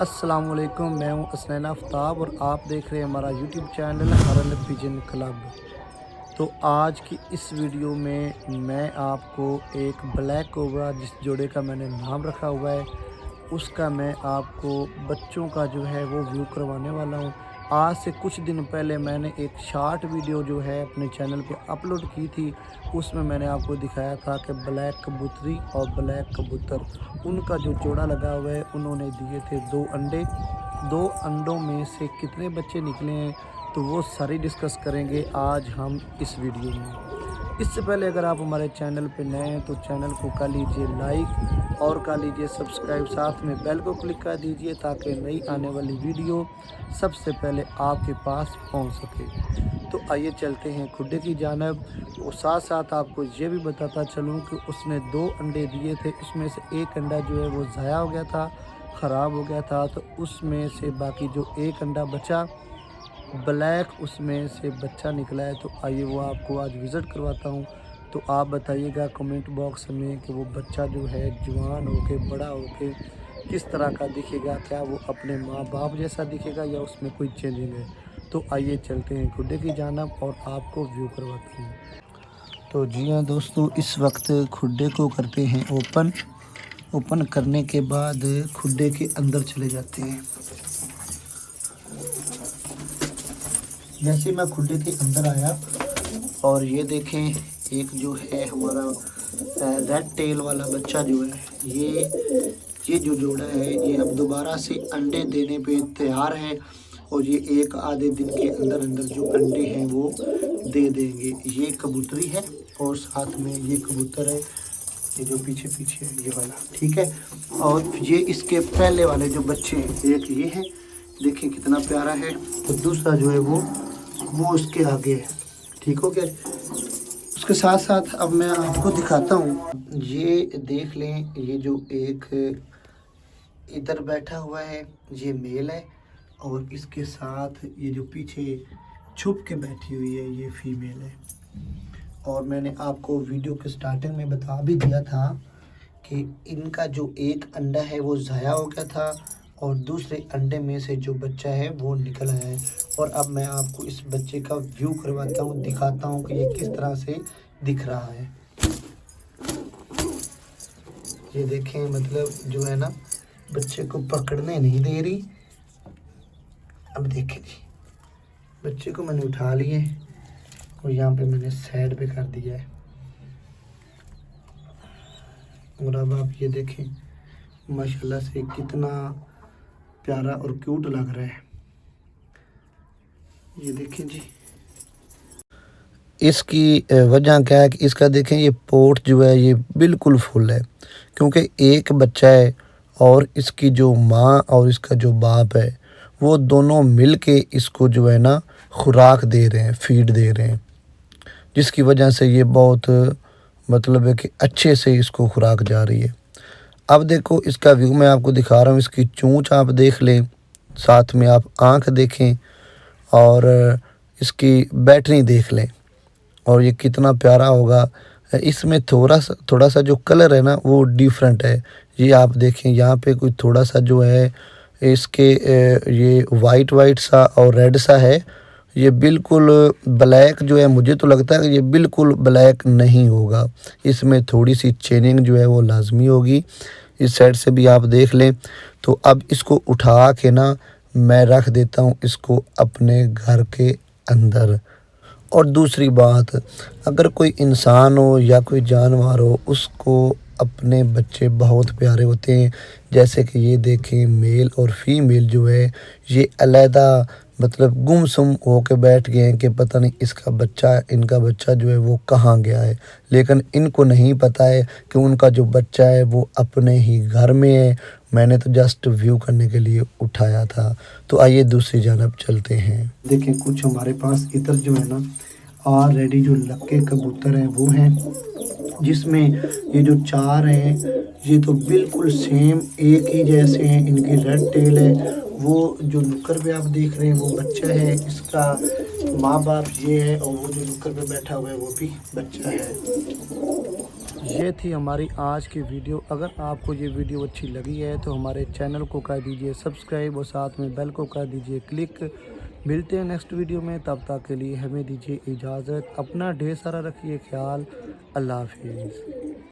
अस्सलाम वालेकुम मैं हूँ असनैन आफ्ताब और आप देख रहे हैं हमारा YouTube channel Haran pigeon club तो आज की इस वीडियो में मैं आपको एक ब्लैक कोबरा जिस जोड़े का मैंने नाम रखा हुआ है, उसका मैं आपको बच्चों का जो है वो व्यू करवाने वाला हूँ। आज से कुछ दिन पहले मैंने एक शार्ट वीडियो जो है अपने चैनल पे अपलोड की थी, उसमें मैंने आपको दिखाया था कि ब्लैक कबूतरी और ब्लैक कबूतर, उनका जो जोड़ा लगा हुआ है, उन्होंने दिए थे दो अंडे। दो अंडों में से कितने बच्चे निकले हैं तो वो सारी डिस्कस करेंगे आज हम इस वीडियो में। इससे पहले अगर आप हमारे चैनल पर नए हैं तो चैनल को कर लीजिए लाइक और कर लीजिए सब्सक्राइब। साथ में बेल को क्लिक कर दीजिए ताकि नई आने वाली वीडियो सबसे पहले आपके पास पहुँच सके। तो आइए चलते हैं खुडे की जानब। और साथ साथ आपको ये भी बताता चलूँ कि उसने दो अंडे दिए थे उसमें से एक अंडा जो है वो ज़ाया हो गया था, ख़राब हो गया था। तो उसमें से बाकी जो एक अंडा बचा ब्लैक उसमें से बच्चा निकला है तो आइए वो आपको आज विज़िट करवाता हूँ। तो आप बताइएगा कमेंट बॉक्स में कि वो बच्चा जो है, जवान होके, बड़ा होके किस तरह का दिखेगा, क्या वो अपने माँ बाप जैसा दिखेगा या उसमें कोई चेंजिंग है? तो आइए चलते हैं खुडे की जानब और आपको व्यू करवाते हैं। तो जी हाँ दोस्तों, इस वक्त खुडे को करते हैं ओपन ओपन करने के बाद खुडे के अंदर चले जाते हैं। जैसे मैं खुडे के अंदर आया। और ये देखें, एक जो है हमारा रेड टेल वाला बच्चा जो है, ये ये जो जोड़ा है, ये अब दोबारा से अंडे देने पे तैयार है। और ये एक आधे दिन के अंदर अंदर जो अंडे हैं वो दे देंगे। ये कबूतरी है और साथ में ये कबूतर है, ये जो पीछे पीछे है, ये वाला, ठीक है? और ये इसके पहले वाले जो बच्चे हैं, एक ये है देखिए कितना प्यारा है। और दूसरा जो है वो वो उसके आगे है। ठीक हो गया? उसके साथ साथ अब मैं आपको दिखाता हूँ। ये देख लें, ये जो एक इधर बैठा हुआ है, ये मेल है। और इसके साथ ये जो पीछे छुप के बैठी हुई है, ये फीमेल है। और मैंने आपको वीडियो के स्टार्टिंग में बता भी दिया था कि इनका जो एक अंडा है, वो ज़ाया हो गया था। और दूसरे अंडे में से जो बच्चा है, वो निकल आया है। और अब मैं आपको इस बच्चे का व्यू करवाता हूँ, दिखाता हूँ कि ये किस तरह से दिख रहा है। ये देखें मतलब जो है ना, बच्चे को पकड़ने नहीं दे रही। अब देखें जी, बच्चे को मैंने उठा लिए और यहाँ पे मैंने साइड पे कर दिया है। और अब आप ये देखें, माशाल्लाह से कितना प्यारा और क्यूट लग रहा है। ये देखें जी। इसकी वजह क्या है कि इसका देखें, ये पोर्ट जो है, ये बिल्कुल फुल है, क्योंकि एक बच्चा है और इसकी जो माँ और इसका जो बाप है, वो दोनों मिल के इसको जो है ना, खुराक दे रहे हैं फ़ीड दे रहे हैं, जिसकी वजह से ये बहुत मतलब है कि अच्छे से इसको खुराक जा रही है। अब देखो, इसका व्यू मैं आपको दिखा रहा हूँ। इसकी चूँच आप देख लें। साथ में आप आँख देखें और इसकी बैटरी देख लें। और ये कितना प्यारा होगा। इसमें थोड़ा सा थोड़ा सा जो कलर है ना, वो डिफरेंट है। ये आप देखें, यहाँ पे कोई थोड़ा सा जो है, इसके ये वाइट वाइट सा और रेड सा है। ये बिल्कुल ब्लैक जो है, मुझे तो लगता है कि ये बिल्कुल ब्लैक नहीं होगा। इसमें थोड़ी सी चेनिंग जो है, वो लाजमी होगी। इस साइड से भी आप देख लें। तो अब इसको उठा के ना, मैं रख देता हूँ इसको अपने घर के अंदर। और दूसरी बात, अगर कोई इंसान हो या कोई जानवर हो, उसको अपने बच्चे बहुत प्यारे होते हैं। जैसे कि ये देखें, मेल और फीमेल जो है, ये अलहदा मतलब गुमसुम होके बैठ गए हैं कि पता नहीं इसका बच्चा, इनका बच्चा जो है वो कहाँ गया है। लेकिन इनको नहीं पता है कि उनका जो बच्चा है वो अपने ही घर में है। मैंने तो जस्ट व्यू करने के लिए उठाया था। तो आइए दूसरी जानब चलते हैं। देखें कुछ हमारे पास इधर जो है ना ऑलरेडी जो लक्के कबूतर हैं वो हैं, जिसमें ये जो चार हैं, ये तो बिल्कुल सेम एक ही जैसे हैं। इनकी रेड टेल है वो जो नुक्कर पे आप देख रहे हैं, वो बच्चा है, इसका माँ बाप ये है और वो जो नुक्कर पे बैठा हुआ है, वो भी बच्चा है। ये थी हमारी आज की वीडियो। अगर आपको ये वीडियो अच्छी लगी है तो हमारे चैनल को कर दीजिए सब्सक्राइब और साथ में बेल को कर दीजिए क्लिक। मिलते हैं नेक्स्ट वीडियो में। तब तक के लिए हमें दीजिए इजाज़त। अपना ढेर सारा रखिए ख्याल। अल्लाह हाफिज़।